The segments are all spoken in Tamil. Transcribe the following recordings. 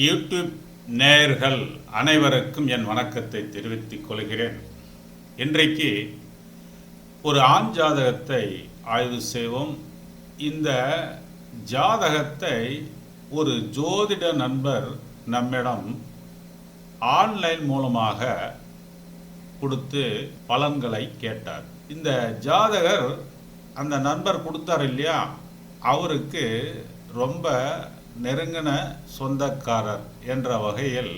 யூடியூப் நேயர்கள் அனைவருக்கும் என் வணக்கத்தை தெரிவித்துக் கொள்கிறேன். இன்றைக்கு ஒரு ஆண் ஜாதகத்தை ஆய்வு செய்வோம். இந்த ஜாதகத்தை ஒரு ஜோதிட நண்பர் நம்மிடம் ஆன்லைன் மூலமாக கொடுத்து பலன்களை கேட்டார். இந்த ஜாதகர் அந்த நண்பர் கொடுத்தார் இல்லையா? அவருக்கு ரொம்ப நெருங்கின சொந்தக்காரர் என்ற வகையில்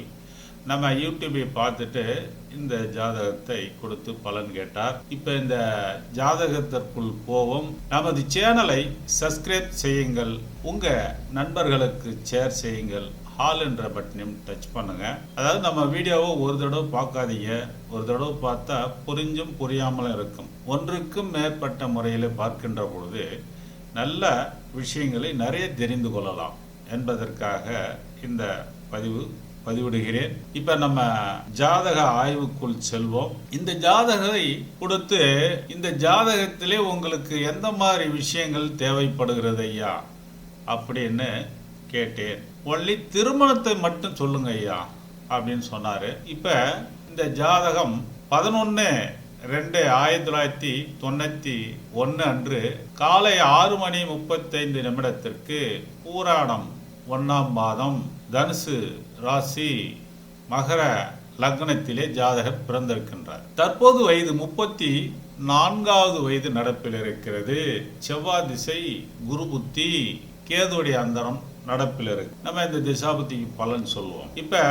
நம்ம யூடியூபை பார்த்துட்டு இந்த ஜாதகத்தை கொடுத்து பலன் கேட்டார். இப்போ இந்த ஜாதகத்திற்குள் போவோம். நமது சேனலை சப்ஸ்கிரைப் செய்யுங்கள். உங்கள் நண்பர்களுக்கு ஷேர் செய்யுங்கள். ஹால் என்ற பட்டனையும் டச் பண்ணுங்க. அதாவது நம்ம வீடியோவை ஒரு தடவை பார்க்காதீங்க. ஒரு தடவை பார்த்தா புரிஞ்சும் புரியாமலும் இருக்கும். ஒன்றுக்கும் மேற்பட்ட முறையில் பார்க்கின்ற பொழுது நல்ல விஷயங்களை நிறைய தெரிந்து கொள்ளலாம். என்பதற்காக இந்த பதிவு பதிவிடுகிறேன். இப்ப நம்ம ஜாதக ஆய்வுக்குள் செல்வோம். இந்த ஜாதகத்தை கொடுத்து இந்த ஜாதகத்திலே உங்களுக்கு எந்த மாதிரி விஷயங்கள் தேவைப்படுகிறது ஐயா? அப்படின்னு கேட்டேன். ஒன்லி திருமணத்தை மட்டும் சொல்லுங்க ஐயா அப்படின்னு சொன்னாரு. இப்ப இந்த ஜாதகம் பதினொன்னு ரெண்டு ஆயிரத்தி தொள்ளாயிரத்தி தொண்ணூத்தி ஒன்று அன்று காலை ஆறு மணி முப்பத்தைந்து நிமிடத்திற்கு பூராடம் ஒன்றாம் மாதம் தனுசு ராசி மகர லக்னத்திலே ஜாதகர் பிறந்திருக்கின்றார். தற்போது வயது முப்பத்தி நான்காவது வயது நடப்பில் இருக்கிறது. செவ்வாய் திசை குரு புத்தி கேதுடைய அந்தரம் நடப்பில் இருக்கு. நம்ம இந்த திசாபுத்திக்கு பலன் சொல்லுவோம். இப்ப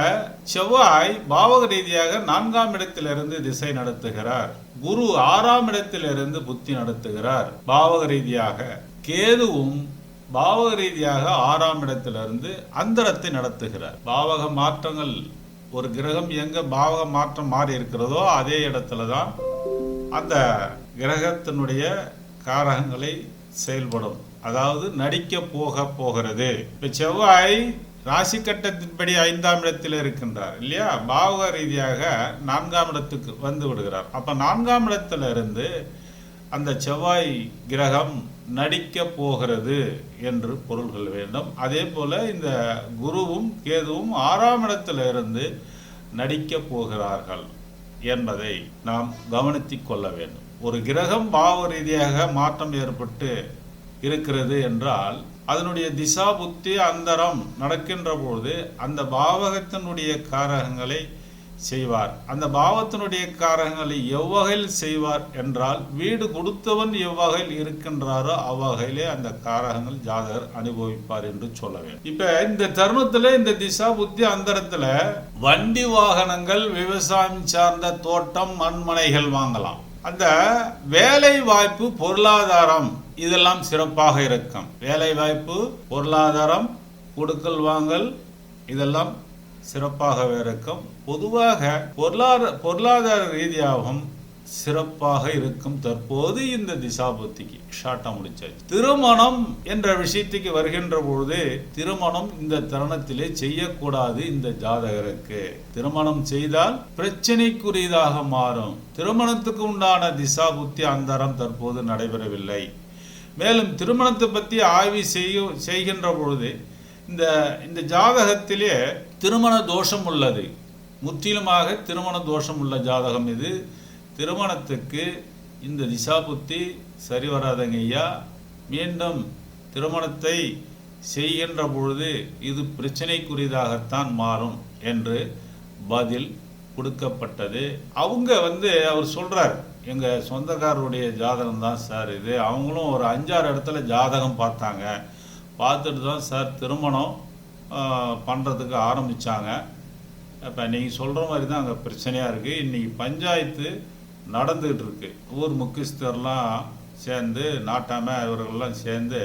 செவ்வாய் பாவக ரீதியாக நான்காம் இடத்திலிருந்து திசை நடத்துகிறார். குரு ஆறாம் இடத்திலிருந்து புத்தி நடத்துகிறார். பாவக ரீதியாக கேதுவும் பாவக ரீதியாக ஆறாம் இடத்திலிருந்து அந்தரத்தை நடத்துகிறார். பாவக மாற்றங்கள் ஒரு கிரகம் எங்க பாவக மாற்றம் மாறி இருக்கிறதோ அதே இடத்துல தான் அந்த கிரகத்தினுடைய காரகங்களை செயல்படும். அதாவது நடிக்க போக போகிறது. இப்ப செவ்வாய் ராசி கட்டத்தின்படி ஐந்தாம் இடத்தில் இருக்கின்றார் இல்லையா? பாவக ரீதியாக நான்காம் இடத்துக்கு வந்து விடுகிறார். அப்ப நான்காம் இடத்துல இருந்து அந்த செவ்வாய் கிரகம் நடிக்க போகிறது என்று பொருள்கள் வேண்டும். அதே போல இந்த குருவும் கேதுவும் ஆறாம் இடத்துல இருந்து நடிக்க போகிறார்கள் என்பதை நாம் கவனித்துக் கொள்ள வேண்டும். ஒரு கிரகம் பாவ ரீதியாக மாற்றம் ஏற்பட்டு இருக்கிறது என்றால் அதனுடைய திசா புத்தி அந்தரம் நடக்கின்ற பொழுது அந்த பாவகத்தினுடைய காரகங்களை செய்வார். அந்த பாவத்தினுடைய காரகங்களை எவ்வகையில் செய்வார் என்றால் வீடு கொடுத்தவன் எவ்வகையில் இருக்கின்றாரோ அவ்வகையிலே அந்த காரகங்கள் ஜாதகர் அனுபவிப்பார் என்று சொல்ல வேண்டும். இப்ப இந்த தருணத்துல இந்த திசா புத்தி அந்தரத்துல வண்டி வாகனங்கள் விவசாயம் சார்ந்த தோட்டம் மண்மனைகள் வாங்கலாம். அந்த வேலை வாய்ப்பு பொருளாதாரம் இதெல்லாம் சிறப்பாக இருக்கும். வேலை வாய்ப்பு பொருளாதாரம் கொடுக்கல் வாங்கல் இதெல்லாம் சிறப்பாகவே இருக்கும். பொதுவாக பொருளாதார பொருளாதார ரீதியாகவும் சிறப்பாக இருக்கும். தற்போது இந்த திசாபுத்திக்கு ஷார்ட்டா முடிச்சாச்சு. திருமணம் என்ற விஷயத்துக்கு வருகின்ற பொழுது திருமணம் இந்த தருணத்திலே செய்யக்கூடாது இந்த ஜாதகருக்கு. திருமணம் செய்தால் பிரச்சனைக்குரியதாக மாறும். திருமணத்துக்கு உண்டான திசாபுத்தி அந்தரம் தற்போது நடைபெறவில்லை. மேலும் திருமணத்தை பற்றி ஆய்வு செய்ய செய்கின்ற பொழுது இந்த இந்த ஜாதகத்திலே திருமண தோஷம் உள்ளது. முற்றிலுமாக திருமண தோஷம் உள்ள ஜாதகம் இது. திருமணத்துக்கு இந்த திசாபுத்தி சரி வராதங்க ஐயா. மீண்டும் திருமணத்தை செய்கின்ற பொழுது இது பிரச்சனைக்குரியதாகத்தான் மாறும் என்று பதில் கொடுக்கப்பட்டது. அவங்க வந்து அவர் சொல்கிறார் எங்கள் சொந்தக்காரருடைய ஜாதகம் தான் சார் இது. அவங்களும் ஒரு அஞ்சாறு இடத்துல ஜாதகம் பார்த்தாங்க. பார்த்துட்டு தான் சார் திருமணம் பண்ணுறதுக்கு ஆரம்பித்தாங்க இப்போ நீங்கள் சொல்கிற மாதிரி தான் அங்கே பிரச்சனையாக இருக்குது இன்றைக்கி பஞ்சாயத்து நடந்துகிட்டு இருக்கு ஊர் முக்கியஸ்தர்லாம் சேர்ந்து நாட்டாம இவர்கள்லாம் சேர்ந்து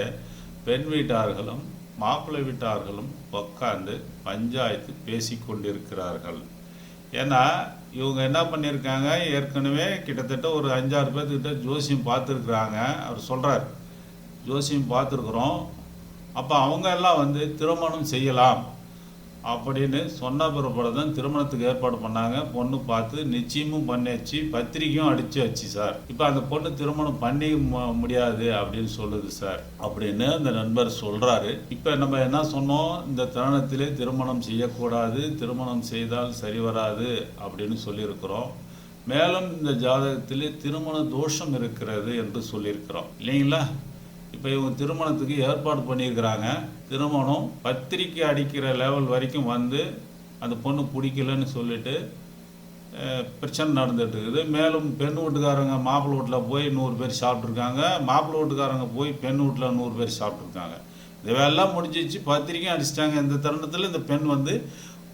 பெண் வீட்டார்களும் மாப்பிள்ளை வீட்டார்களும் உட்காந்து பஞ்சாயத்து பேசி கொண்டிருக்கிறார்கள். ஏன்னா இவங்க என்ன பண்ணியிருக்காங்க ஏற்கனவே கிட்டத்தட்ட ஒரு அஞ்சாறு பேர்த்துக்கிட்ட ஜோசியம் பார்த்துருக்குறாங்க. அவர் சொல்கிறார் ஜோசியம் பார்த்துருக்குறோம். அப்போ அவங்க எல்லாம் வந்து திருமணம் செய்யலாம். அப்படின்னு சொன்ன பிறப்பட தான் திருமணத்துக்கு ஏற்பாடு பண்ணாங்க. பொண்ணு பார்த்து நிச்சயமும் பண்ணியாச்சு. பத்திரிக்கையும் அடிச்சு வச்சு சார். இப்போ அந்த பொண்ணு திருமணம் பண்ணி மு- முடியாது அப்படின்னு சொல்லுது சார். அப்படின்னு அந்த நண்பர் சொல்றாரு. இப்போ நம்ம என்ன சொன்னோம்? இந்த தருணத்திலே திருமணம் செய்யக்கூடாது. திருமணம் செய்தால் சரி வராது அப்படின்னு சொல்லியிருக்கிறோம். மேலும் இந்த ஜாதகத்திலே திருமண தோஷம் இருக்கிறது என்று சொல்லியிருக்கிறோம். இல்லைங்களா? இப்போ இவங்க திருமணத்துக்கு ஏற்பாடு பண்ணியிருக்கிறாங்க. திருமணம் பத்திரிக்கை அடிக்கிற லெவல் வரைக்கும் வந்து அந்த பொண்ணு பிடிக்கலன்னு சொல்லிட்டு பிரச்சனை நடந்துட்டு இருக்குது. மேலும் பெண் வீட்டுக்காரங்க மாப்பிள்ளை வீட்டில் போய் நூறு பேர் சாப்பிட்ருக்காங்க மாப்பிள்ளை வீட்டுக்காரங்க போய் பெண் வீட்டில் நூறு பேர் சாப்பிட்ருக்காங்க இதெல்லாம் முடிஞ்சிச்சு. பத்திரிக்கையும் அடிச்சிட்டாங்க. இந்த தருணத்தில் இந்த பெண் வந்து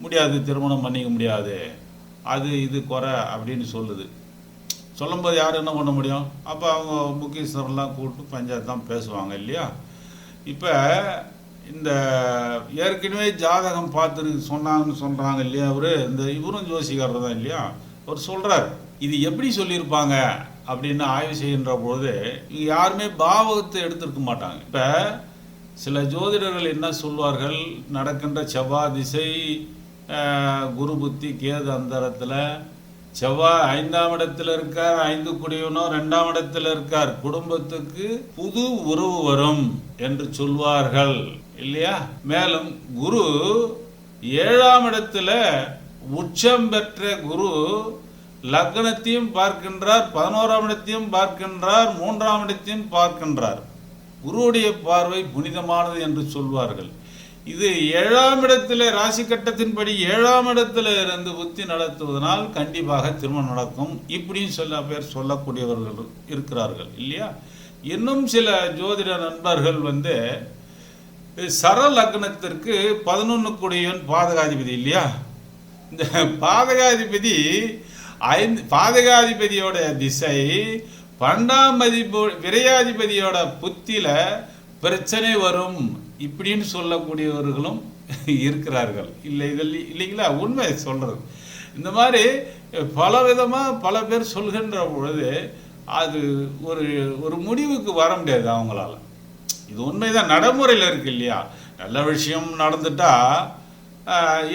முடியாது திருமணம் பண்ணிக்க முடியாது. அது இது குறை அப்படின்னு சொல்லுது. சொல்லும்போது யார் என்ன பண்ண முடியும்? அப்போ அவங்க முக்கியஸ்தரெல்லாம் கூப்பிட்டு பஞ்சாயத்து தான் பேசுவாங்க இல்லையா? இப்போ இந்த ஏற்கனவே ஜாதகம் பார்த்து சொன்னாங்கன்னு சொல்கிறாங்க இல்லையா அவர்? இந்த இவரும் ஜோசிகாரர் தான் இல்லையா? அவர் சொல்கிறார் இது எப்படி சொல்லியிருப்பாங்க? அப்படின்னு ஆய்வு செய்கின்ற பொழுது இங்கே யாருமே பாவகத்தை எடுத்திருக்க மாட்டாங்க. இப்போ சில ஜோதிடர்கள் என்ன சொல்வார்கள்? நடக்கின்ற செவ்வாய் திசை குரு புத்தி கேது அந்தரத்தில் செவ்வாய் ஐந்தாம் இடத்துல இருக்கார் ஐந்து குடியவனும் ரெண்டாம் இடத்துல இருக்கார். குடும்பத்துக்கு புது உறவு வரும் என்று சொல்வார்கள் இல்லையா? மேலும் குரு ஏழாம் இடத்துல உச்சம் பெற்ற குரு லக்னத்தையும் பார்க்கின்றார் பதினோராம் இடத்தையும் பார்க்கின்றார் மூன்றாம் இடத்தையும் பார்க்கின்றார். குருவுடைய பார்வை புனிதமானது என்று சொல்வார்கள். இது ஏழாம் இடத்துல ராசி கட்டத்தின்படி ஏழாம் இடத்துல இருந்து புத்தி நடத்துவதனால் கண்டிப்பாக திருமணம் நடக்கும். இப்படியும் சில பேர் சொல்லக்கூடியவர்கள் இருக்கிறார்கள் இல்லையா? இன்னும் சில ஜோதிட நண்பர்கள் வந்து சர லக்னத்திற்கு பதினொன்று குடியவன் பாதகாதிபதி இல்லையா? இந்த பாதகாதிபதி ஐந்து பாதகாதிபதியோட திசை பன்னெண்டாம் மதிப்பு விரையாதிபதியோட புத்தியில் பிரச்சனை வரும். இப்படின்னு சொல்லக்கூடியவர்களும் இருக்கிறார்கள். இல்லை இதில் இல்லைங்களா? உண்மை சொல்கிறது இந்த மாதிரி பல விதமாக பல பேர் சொல்கின்ற பொழுது அது ஒரு ஒரு முடிவுக்கு வர முடியாது அவங்களால. இது உண்மைதான். நடைமுறையில் இருக்கு இல்லையா? நல்ல விஷயம் நடந்துட்டா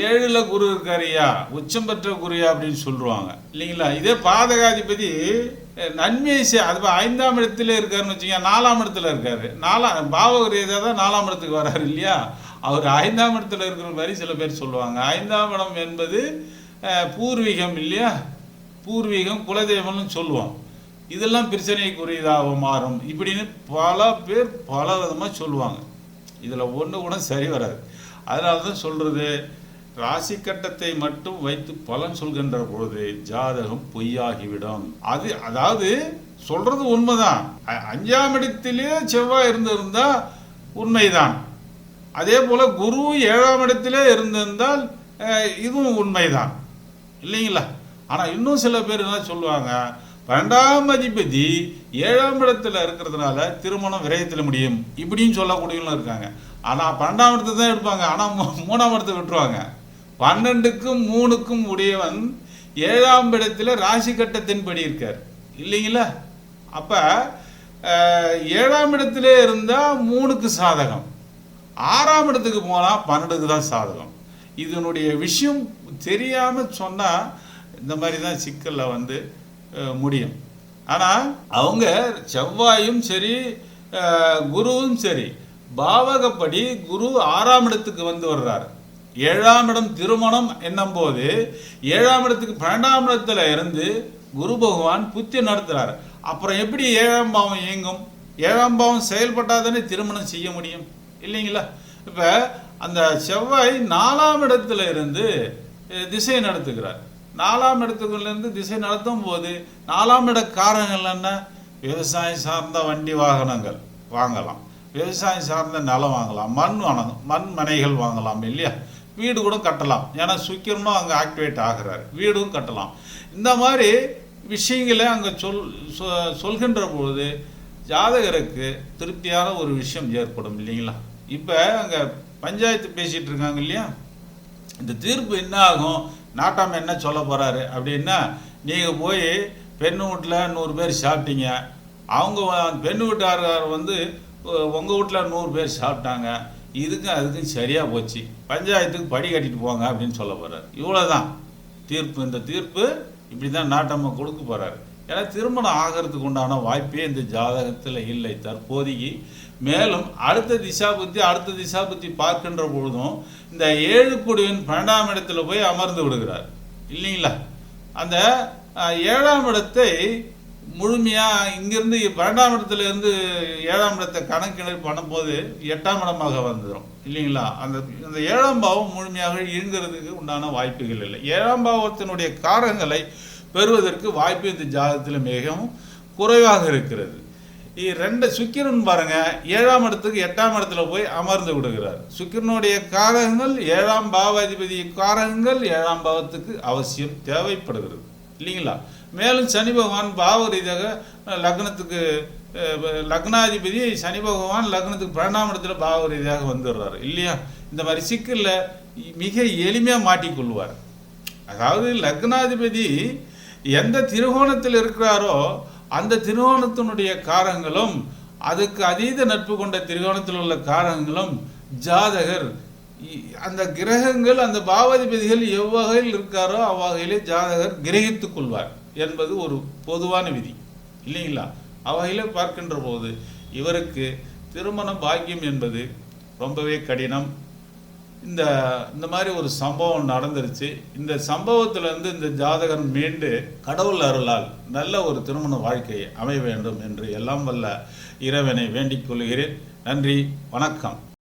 ஏழில் குரு இருக்காரியா உச்சம் பெற்ற குருயா அப்படின்னு சொல்லுவாங்க. இல்லைங்களா? இதே பாதகாதிபதி நன்மையை செய் அது ஐந்தாம் இடத்துல இருக்காருன்னு வச்சுக்கோங்க நாலாம் இடத்துல இருக்காரு. நாலாம் பாவகிரியதாக தான் நாலாம் இடத்துக்கு வராரு இல்லையா? அவர் ஐந்தாம் இடத்துல இருக்கிற மாதிரி சில பேர் சொல்லுவாங்க. ஐந்தாம் இடம் என்பது பூர்வீகம் இல்லையா? பூர்வீகம் குலதெய்வம்னு சொல்லுவோம். இதெல்லாம் பிரச்சனைக்குரியதாக மாறும். இப்படின்னு பல பேர் பல விதமாக சொல்லுவாங்க. இதில் ஒன்று கூட சரி வராது. அதனால தான் சொல்கிறது ராசி கட்டத்தை மட்டும் வைத்து பலன் சொல்கின்ற பொழுது ஜாதகம் பொய்யாகிவிடும். அது அதாவது சொல்றது உண்மைதான். அஞ்சாம் இடத்திலே செவ்வாய் இருந்திருந்தா உண்மைதான். அதே போல குரு ஏழாம் இடத்திலே இருந்திருந்தால் இதுவும் உண்மைதான். இல்லைங்களா? ஆனால் இன்னும் சில பேர் என்ன சொல்லுவாங்க பன்னெண்டாம் அதிபதி ஏழாம் இடத்துல இருக்கிறதுனால திருமணம் விரயத்தில் முடியும். இப்படின்னு சொல்லக்கூடியவங்களும் இருக்காங்க. ஆனால் பன்னெண்டாம் இடத்துல தான் எடுப்பாங்க ஆனால் மூணாம் இடத்தை விட்டுருவாங்க. பன்னெண்டுக்கும் மூணுக்கும் உடையவன் ஏழாம் இடத்துல ராசி கட்டத்தின்படி இருக்கார். இல்லைங்களா? அப்போ ஏழாம் இடத்துல இருந்தால் மூணுக்கு சாதகம். ஆறாம் இடத்துக்கு போனால் பன்னெண்டுக்கு தான் சாதகம். இதனுடைய விஷயம் தெரியாமல் சொன்னால் இந்த மாதிரி தான் சிக்கலில் வந்து முடியும். ஆனால் அவங்க செவ்வாயும் சரி குருவும் சரி பாவகப்படி குரு ஆறாம் இடத்துக்கு வந்து வர்றாரு. ஏழாம் இடம் திருமணம் என்னும் போது ஏழாம் இடத்துக்கு பன்னெண்டாம் இடத்துல இருந்து குரு பகவான் புத்தி நடத்துறாரு. அப்புறம் எப்படி ஏழாம் பாவம் இயங்கும்? ஏழாம் பாவம் செயல்பட்டாதானே திருமணம் செய்ய முடியும்? இல்லைங்களா? இப்போ அந்த செவ்வாய் நாலாம் இடத்துல இருந்து திசை நடத்துகிறார். நாலாம் இடத்துக்குள்ளேருந்து திசை நடத்தும் போது நாலாம் இட காரணங்கள் என்ன? விவசாயம் சார்ந்த வண்டி வாகனங்கள் வாங்கலாம். விவசாயம் சார்ந்த நிலம் வாங்கலாம். மண் வாங்கலாம் மண் மனைகள் வாங்கலாம் இல்லையா? வீடு கூட கட்டலாம். ஏன்னா சீக்கிரமாக அங்கே ஆக்டிவேட் ஆகிறார். வீடும் கட்டலாம். இந்த மாதிரி விஷயங்களை அங்கே சொல் சொ- சொல்கின்ற பொழுது ஜாதகருக்கு திருப்தியான ஒரு விஷயம் ஏற்படும் இல்லைங்களா? இப்போ அங்கே பஞ்சாயத்து பேசிகிட்டு இருக்காங்க இல்லையா? இந்த தீர்ப்பு என்ன ஆகும்? நாட்டாம என்ன சொல்ல போகிறாரு அப்படின்னா நீங்கள் போய் பெண் வீட்டில் நூறு பேர் சாப்பிட்டீங்க. அவங்க பெண் வீட்டார் வந்து உங்கள் வீட்டில் நூறு பேர் சாப்பிட்டாங்க. இதுக்கும் அதுக்கும் சரியாக போச்சு. பஞ்சாயத்துக்கு படி கட்டிட்டு போங்க அப்படின்னு சொல்ல போகிறார் இவ்வளோ தான் தீர்ப்பு இந்த தீர்ப்பு இப்படி தான் நாட்டம்மா கொடுக்க போகிறாரு ஏன்னா திருமணம் ஆகிறதுக்கு உண்டான வாய்ப்பே இந்த ஜாதகத்தில் இல்லை. தற்போதைக்கு மேலும் அடுத்த திசா புத்தி அடுத்த திசா புத்தி பார்க்கின்ற பொழுதும் இந்த ஏழு குடியின் பன்னெண்டாம் இடத்துல போய் அமர்ந்து விடுகிறார். இல்லைங்களா? அந்த ஏழாம் இடத்தை முழுமையாக இங்கிருந்து பன்னெண்டாம் இடத்துலேருந்து ஏழாம் இடத்தை கணக்கிடல் பண்ணும்போது எட்டாம் இடமாக வந்துடும். இல்லைங்களா? அந்த அந்த ஏழாம் பாவம் முழுமையாக இயங்குறதுக்கு உண்டான வாய்ப்புகள் இல்லை. ஏழாம் பாவத்தினுடைய காரங்களை பெறுவதற்கு வாய்ப்பு இந்த ஜாதகத்தில் மிகவும் குறைவாக இருக்கிறது. ரெண்டு சுக்கிரன் பாருங்க ஏழாம் இடத்துக்கு எட்டாம் இடத்துல போய் அமர்ந்து விடுகிறார். சுக்கிரனுடைய காரகங்கள் ஏழாம் பாவாதிபதி காரகங்கள் ஏழாம் பாவத்துக்கு அவசியம் தேவைப்படுகிறது. இல்லைங்களா? மேலும் சனி பகவான் பாவ ரீதியாக லக்னத்துக்கு லக்னாதிபதி சனி பகவான் லக்னத்துக்கு பன்னெண்டாம் இடத்துல பாவ ரீதியாக வந்துடுறாரு இல்லையா? இந்த மாதிரி சிக்கலில் மிக எளிமையாக மாட்டிக்கொள்வார் அதாவது லக்னாதிபதி எந்த திருகோணத்தில் இருக்கிறாரோ அந்த திருகோணத்தினுடைய காரங்களும் அதுக்கு அதீத நட்பு கொண்ட திருகோணத்தில் உள்ள காரங்களும் ஜாதகர் இ- அந்த கிரகங்கள் அந்த பாவாதிபதிகள் எவ்வகையில் இருக்காரோ அவ்வகையிலே ஜாதகர் கிரகித்துக் கொள்வார். என்பது ஒரு பொதுவான விதி. இல்லைங்களா? அவ்வகையிலே பார்க்கின்ற போது இவருக்கு திருமண பாக்கியம் என்பது ரொம்பவே கடினம். இந்த இந்த மாதிரி ஒரு சம்பவம் நடந்துருச்சு. இந்த சம்பவத்திலேருந்து இந்த ஜாதகன் மீண்டு கடவுள் அருளால் நல்ல ஒரு திருமண வாழ்க்கையை அமைய வேண்டும் என்று எல்லாம் வல்ல இறைவனை வேண்டிக் கொள்கிறேன். நன்றி வணக்கம்.